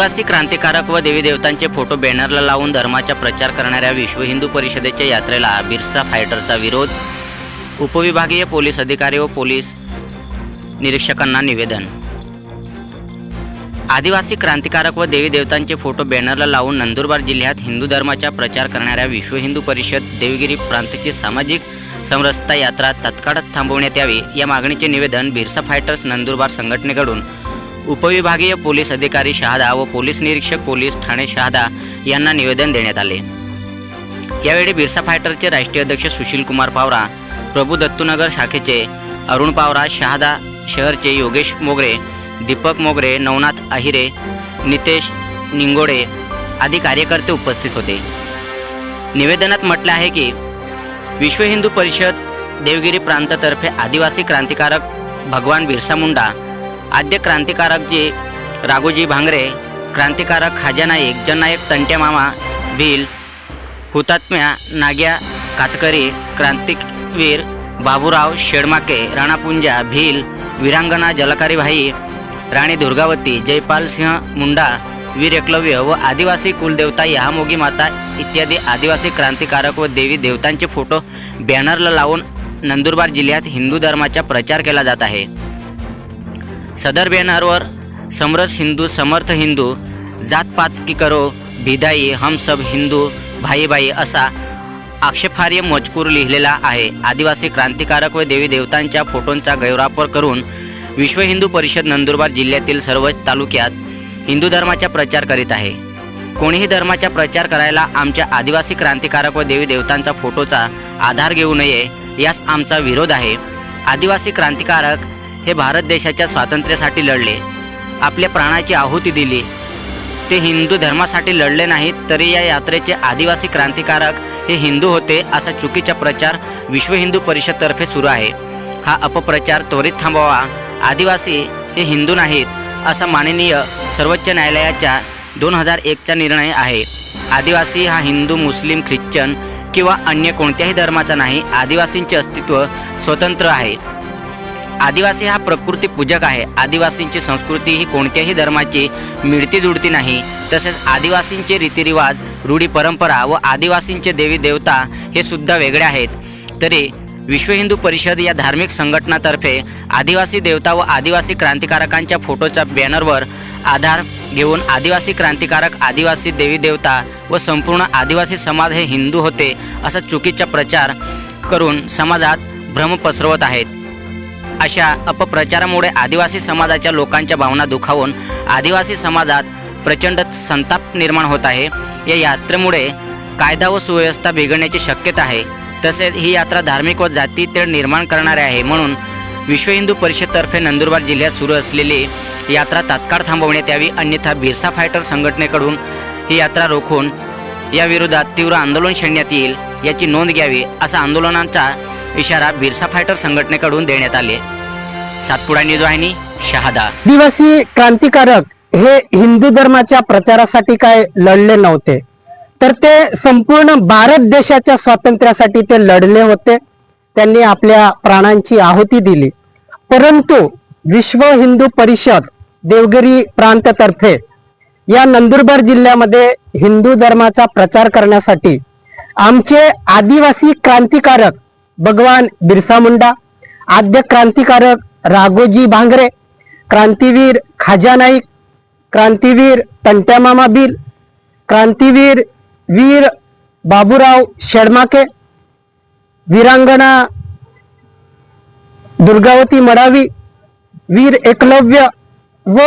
आदिवासी क्रांतिकारक व देवी देवतांचे फोटो बॅनरला लावून धर्माचा प्रचार करणाऱ्या विश्व हिंदू परिषदेच्या यात्रेला बिरसा फायटरचा विरोध. उपविभागीय पोलीस अधिकारी व पोलीस निरीक्षकांना निवेदन. आदिवासी क्रांतिकारक व देवी देवतांचे फोटो बॅनरला लावून नंदुरबार जिल्ह्यात हिंदू धर्माचा प्रचार करणाऱ्या विश्व हिंदू परिषद देवगिरी प्रांतची सामाजिक समरसता यात्रा तत्काळ थांबवण्यात यावी या मागणीचे निवेदन बिरसा फायटर्स नंदुरबार संघटनेकडून उपविभागीय पोलीस अधिकारी शहादा व पोलीस निरीक्षक पोलीस ठाणे शहादा यांना निवेदन देण्यात आले. यावेळी बिरसा फायटरचे राष्ट्रीय अध्यक्ष सुशील कुमार पावरा प्रभू दत्तूनगर शाखेचे अरुण पावरा शहादा शहरचे योगेश मोगरे दीपक मोगरे नवनाथ अहिरे नितेश निंगोडे आदी कार्यकर्ते उपस्थित होते. निवेदनात म्हटलं आहे की विश्व हिंदू परिषद देवगिरी प्रांतातर्फे आदिवासी क्रांतिकारक भगवान बिरसा मुंडा आद्य क्रांतिकारक जे राघोजी भांगरे क्रांतिकारक खाजा नाईक जननायक तंट्या मामा भील हुतात्म्या नाग्या कातकरी क्रांतिवीर बाबूराव शेडमाके राणापुंजा भील वीरांगना जलकारीभाई राणी दुर्गावती जयपाल सिंह मुंडा वीर एकलव्य व आदिवासी कुलदेवता यहामोगी माता इत्यादी आदिवासी क्रांतिकारक व देवी देवतांचे फोटो बॅनरला लावून नंदुरबार जिल्ह्यात हिंदू धर्माचा प्रचार केला जात आहे. सदर बॅनरवर समरस हिंदू समर्थ हिंदू जातपात की करो भिदाई हम सब हिंदू भाई भाई असा आक्षेपार्ह मजकूर लिहिलेला आहे. आदिवासी क्रांतिकारक व देवी देवतांच्या फोटोंचा गैरवापर करून विश्व हिंदू परिषद नंदुरबार जिल्ह्यातील सर्वच तालुक्यात हिंदू धर्माचा प्रचार करीत आहे. कोणीही धर्माचा प्रचार करायला आमच्या आदिवासी क्रांतिकारक व देवी देवतांचा फोटोचा आधार घेऊ नये यास आमचा विरोध आहे. आदिवासी क्रांतिकारक हे भारत देशाच्या स्वातंत्र्यासाठी लढले. आपल्या प्राणाची आहुती दिली. ते हिंदू धर्मासाठी लढले नाहीत तरी या यात्रेचे आदिवासी क्रांतिकारक हे हिंदू होते असा चुकीचा प्रचार विश्व हिंदू परिषदतर्फे सुरू आहे. हा अपप्रचार त्वरित थांबवा. आदिवासी हे हिंदू नाहीत असा माननीय सर्वोच्च न्यायालयाच्या दोन हजार एकचा निर्णय आहे. आदिवासी हा हिंदू मुस्लिम ख्रिश्चन किंवा अन्य कोणत्याही धर्माचा नाही आदिवासींचे अस्तित्व स्वतंत्र आहे. आदिवासी हा प्रकृती पूजक आहे. आदिवासींची संस्कृती ही कोणत्याही धर्माची मिळती जुळती नाही. तसेच आदिवासींचे रीतिरिवाज रूढी परंपरा व आदिवासींचे देवी देवता हे सुद्धा वेगळे आहेत. तरी विश्व हिंदू परिषद या धार्मिक संघटनातर्फे आदिवासी देवता व आदिवासी क्रांतिकारकांच्या फोटोच्या बॅनरवर आधार घेऊन आदिवासी क्रांतिकारक आदिवासी देवी देवता व संपूर्ण आदिवासी समाज हे हिंदू होते असा चुकीचा प्रचार करून समाजात भ्रम पसरवत आहेत. अशा अपप्रचारामुळे आदिवासी समाजाच्या लोकांच्या भावना दुखावून आदिवासी समाजात प्रचंड संताप निर्माण होत आहे. या यात्रेमुळे कायदा व सुव्यवस्था बिघडण्याची शक्यता आहे. तसेच ही यात्रा धार्मिक व जाती तेढ निर्माण करणारे आहे म्हणून विश्व हिंदू परिषदतर्फे नंदुरबार जिल्ह्यात सुरू असलेली यात्रा तात्काळ थांबवण्यात यावी. अन्यथा बिरसा फायटर संघटनेकडून ही यात्रा रोखून या विरोधात तीव्र आंदोलन छेडण्यात येईल. याची नोंद घ्यावी असा आंदोलनांचा इशारा बिरसा फायटर संघटनेकडून देण्यात आले सातपुडा न्यूज वाहिनी शहादा. आदिवासी क्रांतिकारक हे हिंदू धर्माच्या प्रचारासाठी काय लढले नव्हते तर ते संपूर्ण भारत देशाच्या स्वातंत्र्यासाठी ते लढले होते. त्यांनी आपल्या प्राणांची आहुती दिली. परंतु विश्व हिंदू परिषद देवगिरी प्रांततर्फे या नंदुरबार जिल्ह्यामध्ये हिंदू धर्माचा प्रचार करण्यासाठी आमचे आदिवासी क्रांतिकारक भगवान बिरसा मुंडा आद्य क्रांतिकारक राघोजी भांगरे क्रांतीवीर खाजा नाईक क्रांतीवीर तंट्यामामा बिल क्रांतीवीर वीर बाबूराव शेडमाके वीरांगणा दुर्गावती मडावी वीर एकलव्य व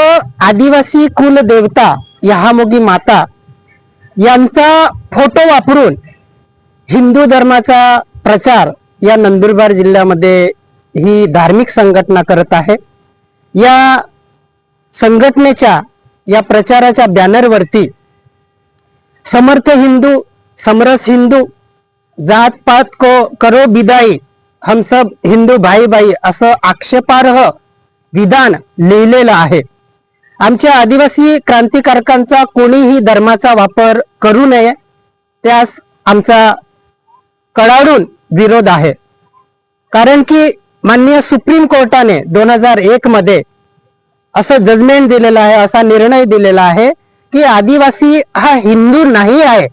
आदिवासी कुल देवता यहामोगी माता यांचा फोटो वापरून हिंदू धर्माचा प्रचार या नंदुरबार जिल्ह्यामध्ये ही धार्मिक संघटना करत आहे. या संघटनेच्या या प्रचाराच्या बॅनरवरती समर्थ हिंदू समरस हिंदू जात पात को करो बिदाई हम सब हिंदू भाई भाई असं आक्षेपार्ह विधान लिहिलेलं आहे. आमच्या आदिवासी क्रांतिकारकांचा कोणीही धर्माचा वापर करू नये त्यास आमचा कडाडून विरोध आहे. कारण की माननीय सुप्रीम कोर्टाने दोन हजार एक मध्ये असं जजमेंट दिलेलं आहे असा निर्णय दिलेला आहे की आदिवासी हा हिंदू नाही आहे.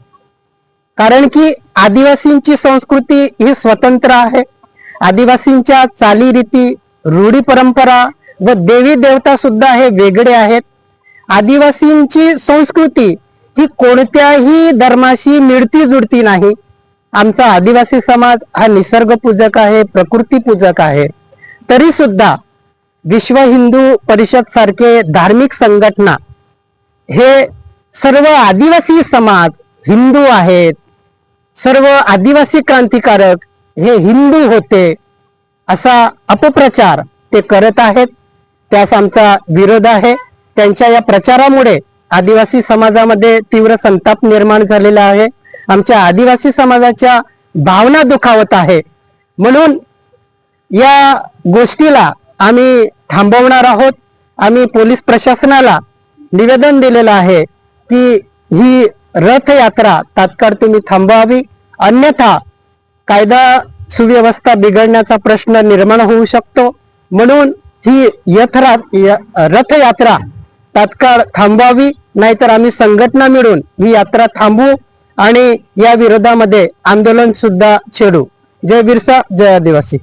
कारण की आदिवासींची संस्कृती ही स्वतंत्र आहे. आदिवासींच्या चालीरीती रूढी परंपरा व देवी देवता सुद्धा हे वेगळे आहेत. आदिवासींची संस्कृती ही कोणत्याही धर्माशी मिळती जुळती नाही. आमचा आदिवासी समाज हा निसर्ग पूजक आहे प्रकृती पूजक आहे. तरी सुद्धा विश्व हिंदू परिषद सारखे धार्मिक संघटना हे सर्व आदिवासी समाज हिंदू आहेत सर्व आदिवासी क्रांतिकारक हे हिंदू होते असा अपप्रचार ते करत आहेत. त्यास आमचा विरोध आहे. त्यांच्या या प्रचारामुळे आदिवासी समाजामध्ये तीव्र संताप निर्माण झालेला आहे. आमच्या आदिवासी समाजाच्या भावना दुखावत आहे. म्हणून या गोष्टीला आम्ही थांबवणार आहोत. आम्ही पोलीस प्रशासनाला निवेदन दिलेलं आहे की ही रथयात्रा तात्काळ तुम्ही थांबवावी. अन्यथा कायदा सुव्यवस्था बिघडण्याचा प्रश्न निर्माण होऊ शकतो. म्हणून ही यथरा रथयात्रा तात्काळ थांबवावी. नाहीतर आम्ही संघटना मिळून ही यात्रा थांबवू. आणि या विरोधामध्ये आंदोलन सुद्धा छेडू. जय बिरसा जय आदिवासी.